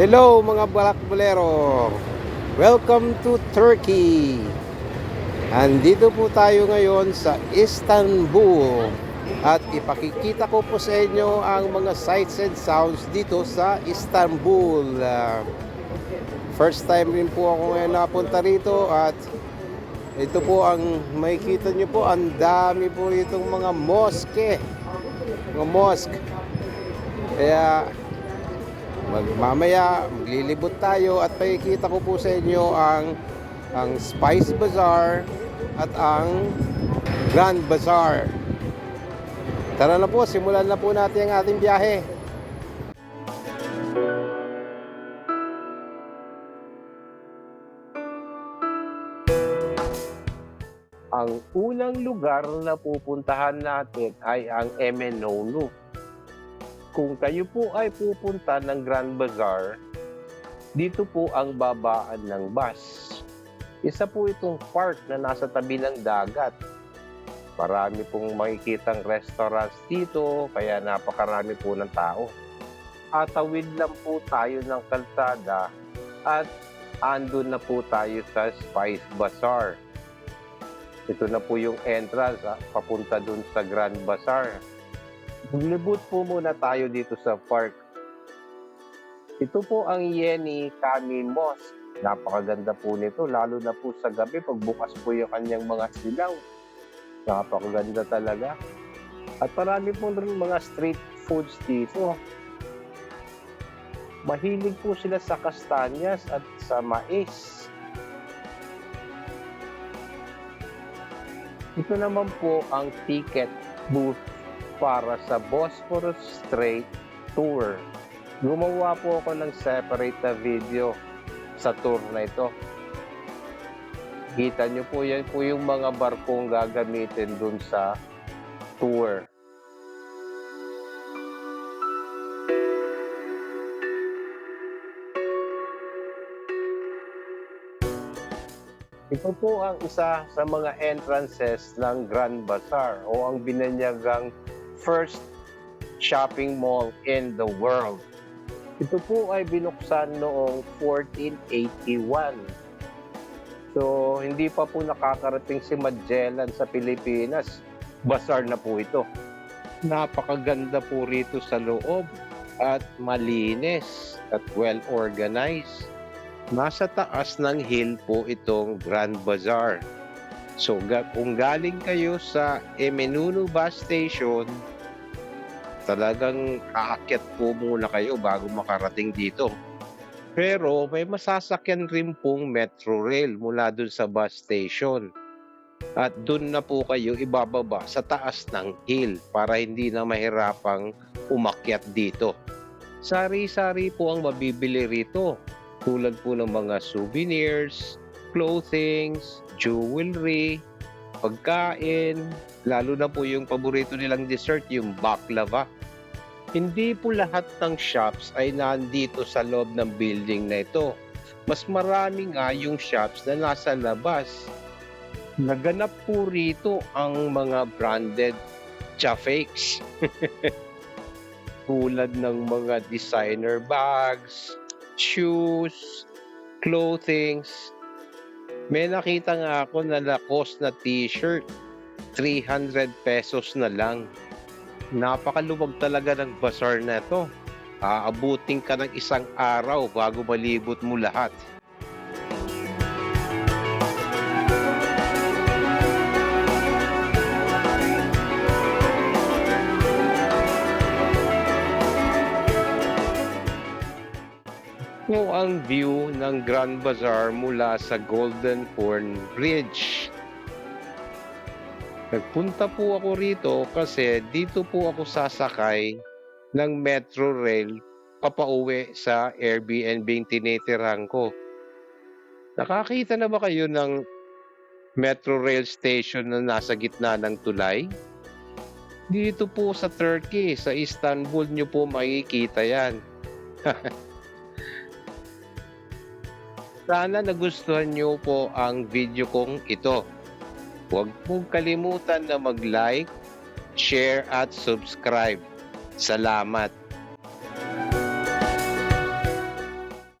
Hello mga balak bolero. Welcome to Turkey. Andito po tayo ngayon sa Istanbul. At ipakikita ko po sa inyo ang mga sights and sounds dito sa Istanbul. First time rin po ako ngayon napunta rito at ito po ang makikita nyo po, ang dami po itong mga mosque. Mga mosque. Kaya magmamaya maglilibot tayo at pakikita ko po sa inyo ang ang Spice Bazaar at ang Grand Bazaar. Tara na po, simulan na po natin ang ating biyahe. Ang unang lugar na pupuntahan natin ay ang Emenonu. Kung kayo po ay pupunta ng Grand Bazaar, dito po ang babaan ng bus. Isa po itong park na nasa tabi ng dagat. Marami pong makikitang restaurants dito, kaya napakarami po ng tao. Atawid lang po tayo ng kalsada at andun na po tayo sa Spice Bazaar. Ito na po yung entrance ah, papunta dun sa Grand Bazaar. Maglibot po muna tayo dito sa park. Ito po ang Yeni Kami Mosque. Napakaganda po nito, lalo na po sa gabi pagbukas po yung kanyang mga silaw. Napakaganda talaga. At marami po rin mga street foods dito. Mahilig po sila sa kastanyas at sa mais. Ito naman po ang ticket booth para sa Bosphorus Strait Tour. Gumawa po ako ng separate na video sa tour na ito. Kita nyo po yan po yung mga barkong gagamitin dun sa tour. Ito po ang isa sa mga entrances ng Grand Bazaar o ang binanyagang first shopping mall in the world. Ito po ay binuksan noong 1481. So, hindi pa po nakakarating si Magellan sa Pilipinas. Bazaar na po ito. Napakaganda po rito sa loob at malinis at well-organized. Nasa taas ng hill po itong Grand Bazaar. So ga- kung galing kayo sa Emenunu Bus Station, talagang aakyat po muna kayo bago makarating dito. Pero may masasakyan rin pong metro rail mula dun sa bus station. At dun na po kayo ibababa sa taas ng hill para hindi na mahirapang umakyat dito. Sari-sari po ang mabibili rito tulad po ng mga souvenirs, clothings, jewelry, pagkain, lalo na po yung paborito nilang dessert, yung baklava. Hindi po lahat ng shops ay nandito sa loob ng building na ito. Mas marami nga yung shops na nasa labas. Naganap po rito ang mga branded chafakes. Tulad ng mga designer bags, shoes, clothings. May nakita nga ako na Lacoste na t-shirt. 300 pesos na lang. Napakaluwag talaga ng bazaar na to. Aabutin ka ng isang araw bago malibot mo lahat. Ito ang view ng Grand Bazaar mula sa Golden Horn Bridge. Nagpunta po ako rito kasi dito po ako sasakay ng Metro Rail papauwi sa Airbnb tinitirahan ko. Nakakita na ba kayo ng Metro Rail Station na nasa gitna ng tulay? Dito po sa Turkey, sa Istanbul nyo po makikita yan. Sana nagustuhan nyo po ang video kong ito. Huwag mong kalimutan na mag-like, share at subscribe. Salamat!